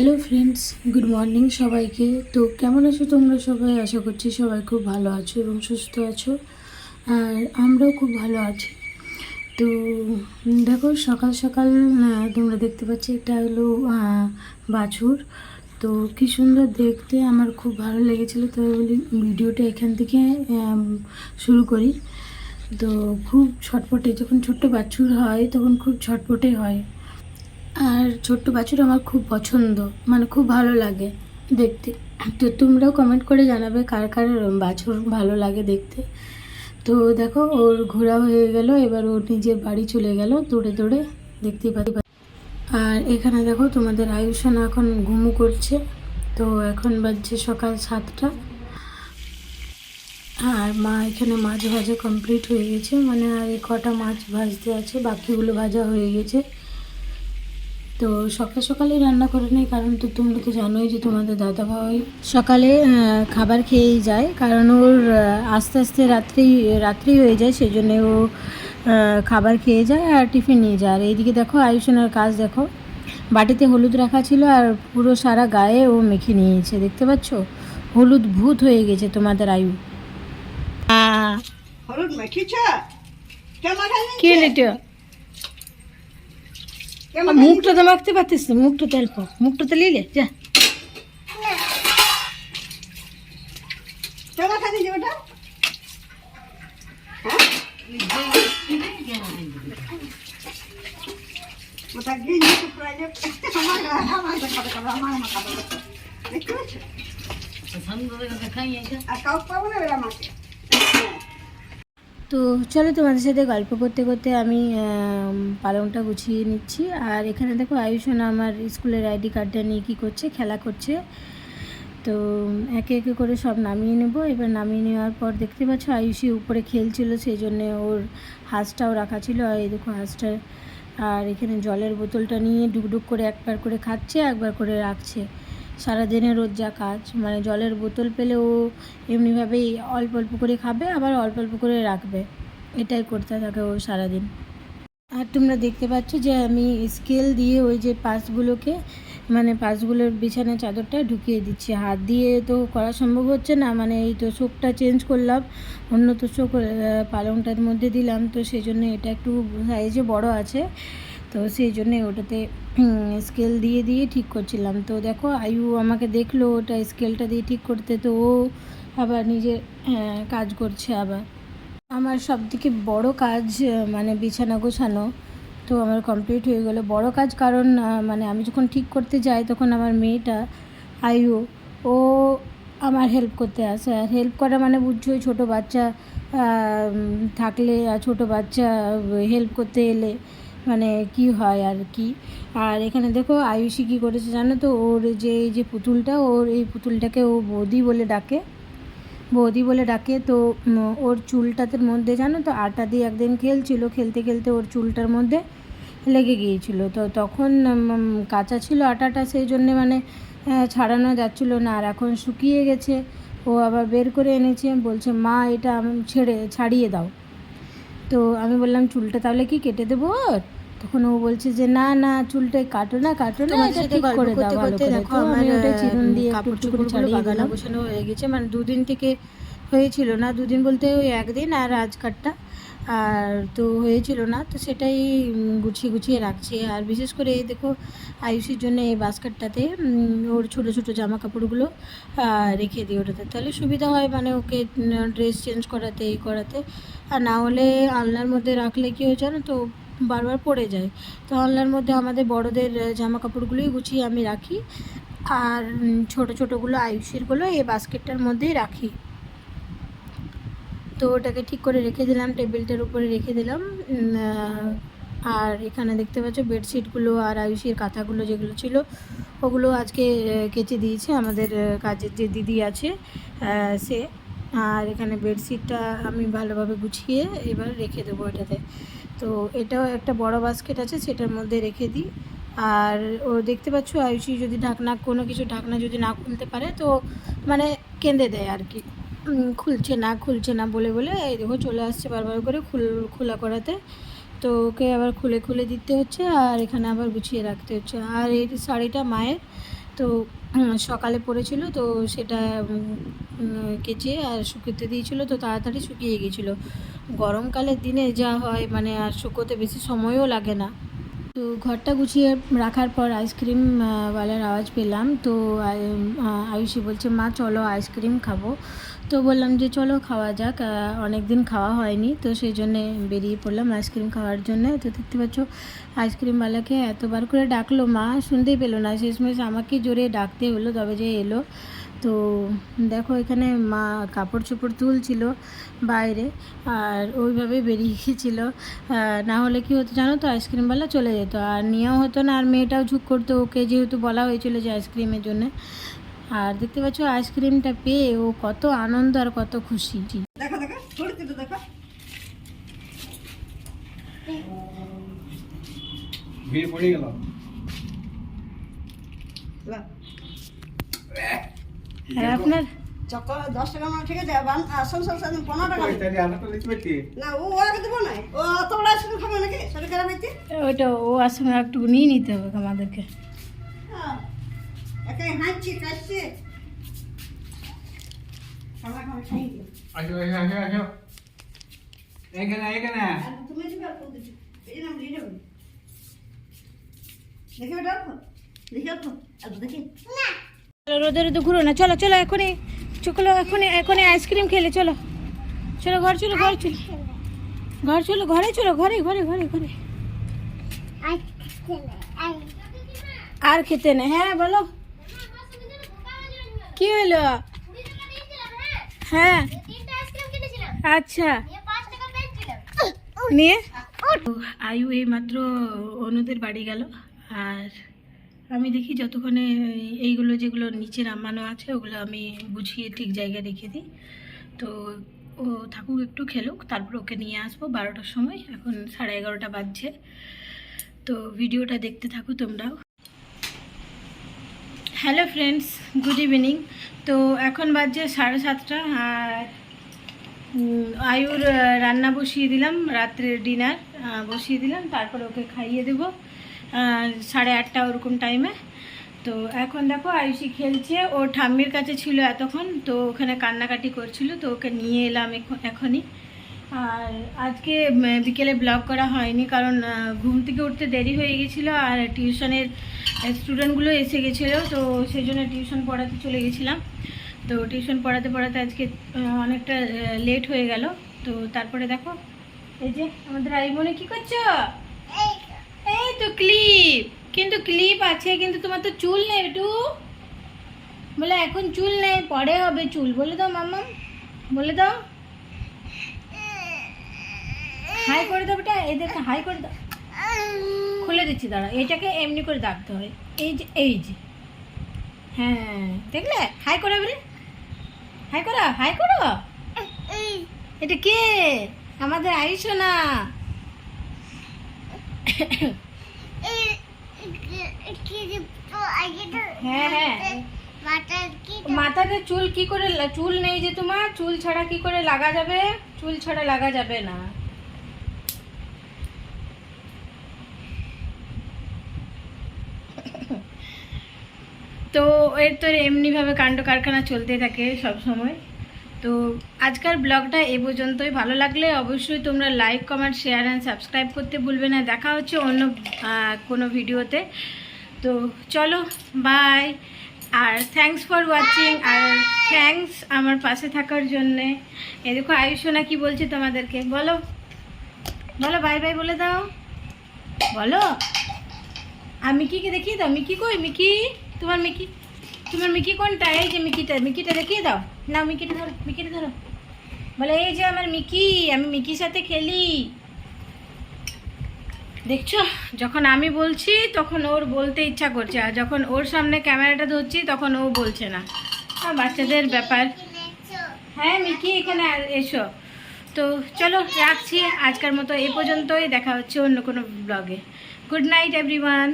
Hello friends good morning সবাইকে। তো কেমন আছো তোমরা সবাই? আশা করছি সবাই খুব ভালো আছো এবং সুস্থ আছো। আর আমরাও খুব ভালো আছি। তো দেখো সকাল সকাল তোমরা দেখতে পাচ্ছ এটা হলো বাছুর। তো কি সুন্দর দেখতে, আমার খুব ভালো লেগেছিলো। তো বলি ভিডিওটা এখান থেকে শুরু করি। তো খুব ছটপটে, যখন ছোট্ট বাছুর হয়, তখন খুব ছটপটে হয়। আর ছোট্ট বাছুর আমার খুব পছন্দ মানে খুব ভালো লাগে দেখতে। তো তোমরাও কমেন্ট করে জানাবে কার কার বাছুর ভালো লাগে দেখতে। তো দেখো, ওর ঘোরা হয়ে গেল, এবার ওর নিজের বাড়ি চলে গেল, দৌড়ে দৌড়ে দেখতেই পাচ্ছি আর এখানে দেখো, তোমাদের আয়ুষান এখন ঘুমু করছে, তো এখন বাজছে সকাল সাতটা। আর মা এখানে মাছ ভাজা কমপ্লিট হয়ে গেছে মানে আর এই কটা মাছ ভাজতে আছে, বাকিগুলো ভাজা হয়ে গেছে। তো সকাল সকালে রান্না করে নেই কারণ তো তোমরা তো জানোই যে তোমাদের দাদা ভাই সকালে খাবার খেয়েই যায়। কারণ ওর আস্তে আস্তে রাত্রি রাত্রি হয়ে যায় সেই জন্য ও খাবার খেয়ে যায় আর টিফিন নিয়ে যায়। আর এইদিকে দেখো আয়ুষণের কাজ দেখো। বাটিতে হলুদ রাখা ছিল আর পুরো সারা গায়ে ও মেখে নিয়েছে দেখতে পাচ্ছ? হলুদ ভূত হয়ে গেছে তোমাদের আয়ু। হলুদ মেখেছ? কে লেটো মুখটা তো মাখতে পারতিস না, মুখটা তেল মুখটা তো লিলে যা পাচ্ছ? আর কাউ পাবো না তো চলো তোমাদের সাথে গল্প করতে করতে আমি পালংটা গুছিয়ে নিচ্ছি। আর এখানে দেখো আয়ুষণ আমার স্কুলের আইডি কার্ডটা নিয়ে কী করছে, খেলা করছে। তো একে একে করে সব নামিয়ে নেব। এবার নামিয়ে নেওয়ার পর দেখতে পাচ্ছ আয়ুষি উপরে খেলছিল সেই জন্য ওর হাঁসটাও রাখা ছিল। আর এই দেখো হাঁসটা আর এখানে জলের বোতলটা নিয়ে ডুকডুক করে একবার করে খাচ্ছে, একবার করে রাখছে। সারাদিনের ওর যা কাজ মানে জলের বোতল পেলে ও এমনিভাবেই অল্প অল্প করে খাবে, আবার অল্প অল্প করে রাখবে। এটাই করতে থাকে ও সারাদিন। আর তোমরা দেখতে পাচ্ছ যে আমি স্কেল দিয়ে ওই যে পাশগুলোকে মানে পাশগুলোর বিছানা চাদরটা ঢুকিয়ে দিচ্ছি। হাত দিয়ে তো করা সম্ভব হচ্ছে না মানে এই তো শোকটা চেঞ্জ করলাম অন্য তো শোক পালংটার মধ্যে দিলাম, তো সেই জন্য এটা একটু সাইজে বড় আছে। তো সেই জন্যে ওটাতে স্কেল দিয়ে দিয়ে ঠিক করছিলাম। তো দেখো, আয়ু আমাকে দেখল, ওটা স্কেলটা দিয়ে ঠিক করতে, তো ও আবার নিজে কাজ করছে আবার। আমার সব থেকে বড় কাজ মানে বিছানা গোছানো, তো আমার কমপ্লিট হয়ে গেলো। বড় কাজ কারণ মানে আমি যখন ঠিক করতে যাই, তখন আমার মেয়েটা, আয়ু, ও আমার হেল্প করতে আসে। আর হেল্প করা মানে বুঝছোই ছোটো বাচ্চা থাকলে, আর ছোটো বাচ্চা হেল্প করতে এলে মানে কি হয় আর কি। আর এখানে দেখো আয়ুষি কী করেছে জানো তো? ওর যে, এই যে পুতুলটা, ওর এই পুতুলটাকে ও বৌদি বলে ডাকে। বৌদি বলে ডাকে তো ওর চুলটাতে মধ্যে জানো তো, আটা দিয়ে একদিন খেলছিল, খেলতে খেলতে ওর চুলটার মধ্যে লেগে গিয়েছিল। তো তখন কাঁচা ছিল আটাটা, সেই জন্যে মানে ছাড়ানো যাচ্ছিল না। আর এখন শুকিয়ে গেছে। ও আবার বের করে এনেছে, বলছে, মা, এটা ছেড়ে, ছাড়িয়ে দাও। তো আমি বললাম, চুলটা তাহলে কি কেটে দেবো ওর? তখন ও বলছে যে না না চুলটা কাটো না কাটো না এটা ঠিক করে দাও ভালো করে। দেখো আমি ওটা চিরুন দিয়ে একটু একটু করে ছাড়িয়ে গেলাম গোছানো হয়ে গেছে। মানে দুদিন থেকে হয়েছিল না দুদিন বলতে ওই একদিন আর আজকারটা আর তো হয়েছিল না তো সেটাই গুছিয়ে গুছিয়ে রাখছি। আর বিশেষ করে এই দেখো আয়ুষের জন্য এই বাস্কেটটাতে ওর ছোটো ছোটো জামা কাপড়গুলো রেখে দিই ওটাতে। তাহলে সুবিধা হয় মানে ওকে ড্রেস চেঞ্জ করাতে এই করাতে। আর না হলে আলনার মধ্যে রাখলে কি হয় জানো তো বারবার পড়ে যায়। তো আলনার মধ্যে আমাদের বড়দের জামা কাপড়গুলোই গুছিয়ে আমি রাখি। আর ছোটো ছোটোগুলো আয়ুষেরগুলো এই বাস্কেটটার মধ্যেই রাখি। তো ওটাকে ঠিক করে রেখে দিলাম, টেবিলটার উপরে রেখে দিলাম। আর এখানে দেখতে পাচ্ছ বেডশিটগুলো আর আয়ুষের কাঁথাগুলো যেগুলো ছিল, ওগুলো আজকে কেচে দিয়েছে আমাদের কাজের যে দিদি আছে সে। আর এখানে বেডশিটটা আমি ভালোভাবে গুছিয়ে এবার রেখে দেবো এটাতে। তো এটাও একটা বড় বাস্কেট আছে, সেটার মধ্যে রেখে দিই। আর ও দেখতে পাচ্ছ, আয়ুষি যদি ঢাকনা, কোনো কিছু ঢাকনা যদি না খুলতে পারে, তো মানে কেঁদে দেয় আর কি। খুলছে না খুলছে না বলে বলে এই দেখো চলে আসছে বারবার করে খুল, খোলা করাতে। তো ওকে আবার খুলে খুলে দিতে হচ্ছে আর এখানে আবার গুছিয়ে রাখতে হচ্ছে। আর এই শাড়িটা মায়ের। তো সকালে পড়েছিল তো সেটা কেচে আর শুকোতে দিয়েছিল তো তাড়াতাড়ি শুকিয়ে গিয়েছিল। গরমকালের দিনে যা হয় মানে আর শুকোতে বেশি সময়ও লাগে না। তো ঘরটা গুছিয়ে রাখার পর আইসক্রিম ওয়ালার আওয়াজ পেলাম। তো আয়ুষী বলছে, মা, চলো আইসক্রিম খাব। তো বললাম যে চলো খাওয়া যাক অনেক দিন খাওয়া হয়নি, তো সেই জন্যে বেরিয়ে পড়লাম আইসক্রিম খাওয়ার জন্য। তো দেখতে পাচ্ছ আইসক্রিমওয়ালাকে এতবার করে ডাকলো, মা শুনতেই পেল না, শেষমেশ আমাকে জোরে ডাকতে হলো, তবে যে এলো। তো দেখো এখানে মা কাপড় চোপড় তুলছিল বাইরে, আর ওইভাবে বেরিয়ে গিয়েছিল। না হলে কি হতো জানো তো আইসক্রিমওয়ালা চলে যেত, আর নিয়েও হতো না, আর মেয়েটাও ঝুঁক করতো ওকে, যেহেতু বলা হয়েছিল যে আইসক্রিমের জন্য। আর দেখতে পাচ্ছ আইসক্রিমটা পেয়ে ও কত আনন্দ আর কত খুশি। দেখো দেখো ছড়িতে দেখো। ভিড় পড়ে গেল। আপনার চক দশ টাকা মানে ঠিক আছে সাথে পনেরো টাকা। না ও আগে দেবো না। ও অত বড় আইসক্রিম খাবে নাকি? শরীর খারাপ ওইটা ও আসলে একটু নিয়ে নিতে হবে আমাদেরকে। একে হাঁচছে কাশছে খাবার খাবার খাই দিও আসো আসো আসো আসো এখানে এখানে আর তুমি দিবে আর কোন দিবে এই নাম লিয়ে যাবে দেখে বেটা অল্প দেখে অল্প আর দেখি চলো রোদে রোদে ঘুরো না চলো চলো এখনই চলো এখনই এখনই আইসক্রিম খেলে চলো চলো ঘর চলো ঘর চলো ঘর চলো ঘরে চলো ঘরে ঘরে ঘরে ঘরে আর খেতে না হ্যাঁ বলো কি হলো? হ্যাঁ। আচ্ছা। নিয়ে? আয়ু এই মাত্র অনুদের বাড়ি গেল। আর আমি দেখি যতক্ষণে এইগুলো যেগুলো নিচে নামানো আছে, ওগুলো আমি গুছিয়ে ঠিক জায়গায় রেখে দিই। তো ও থাকুক একটু খেলুক, তারপর ওকে নিয়ে আসব বারোটার সময়। এখন সাড়ে এগারোটা বাজছে। তো ভিডিওটা দেখতে থাকো তোমরাও। Hello friends, good evening. তো এখন বাজছে সাড়ে সাতটা আয়ুর রান্না বসিয়ে দিলাম, রাত্রের ডিনার বসিয়ে দিলাম, তারপর ওকে খাইয়ে দেবো সাড়ে আটটা ওরকম টাইমে। তো এখন দেখো, আয়ুষি খেলছে ও ঠাম্মির কাছে ছিল এতক্ষণ, তো ওখানে কান্নাকাটি করছিল, তো ওকে নিয়ে এলাম এখন- এখনই। আর আজকে বিকেলে ব্লগ করা হয়নি কারণ ঘুম থেকে উঠতে দেরি হয়ে গেছিল আর টিউশনের স্টুডেন্টগুলো এসে গেছিল, তো সেই জন্য টিউশন পড়াতে চলে গেছিলাম। তো টিউশন পড়াতে পড়াতে আজকে অনেকটা লেট হয়ে গেল। তো তারপরে দেখো, এই যে আমাদের আইমনে কি করছ? এই তো ক্লিপ কিন্তু ক্লিপ আছে, কিন্তু তোমার তো চুল নেই একটু বলে এখন চুল নেই, পরে হবে চুল, বলে দাও মাম্মা বলে দাও। হাই করে দাও এই দেখো হাই করে দাও। খুলে দিচ্ছি দাঁড়া এটাকে এমনি করে দাগতে হয় এই যে এই যে। হ্যাঁ দেখলে? হাই করে বলে হাই করো হাই করো। এটা কে? আমাদের আইসো না। হ্যাঁ হ্যাঁ। মাথাতে চুল কি করে চুল নেই যে তোমার? চুল ছাড়া কি করে লাগা যাবে? চুল ছাড়া লাগা যাবে না। তো এর তো এমনিভাবে কাণ্ড কারখানা চলতে থাকে সব সময় তো আজকের ব্লগটা এ পর্যন্তই। ভালো লাগলে অবশ্যই তোমরা like comment share and subscribe করতে ভুলবে না। দেখা হচ্ছে অন্য কোনো ভিডিওতে। তো চলো বাই আর থ্যাঙ্কস ফর ওয়াচিং আর থ্যাঙ্কস আমার পাশে থাকার জন্যে। এ দেখো আয়ুষনা কি বলছে তোমাদেরকে। বলো। বলো বাই বাই বলে দাও। বলো। আর মিকিকে দেখিয়ে দাও? মিকি কই? মিকি? তোমার মিকি? তোমার মিকি কোনটা? এই যে মিকিটা মিকিটা দেখিয়ে দাও। না মিকিটা ধরো মিকিটা ধরো। বলে, এই যে আমার মিকি, আমি মিকির সাথে খেলি। দেখছ? যখন আমি বলছি, তখন ওর বলতে ইচ্ছা করছে। আর যখন ওর সামনে ক্যামেরাটা ধরছি, তখন ও বলছে না। আর বাচ্চাদের ব্যাপার। হ্যাঁ মিকি, এখানে এসো। তো চলো, রাখছি। আজকের মতো এ পর্যন্তই। দেখা হচ্ছে অন্য কোনো ব্লগে গুড নাইট এভরিওয়ান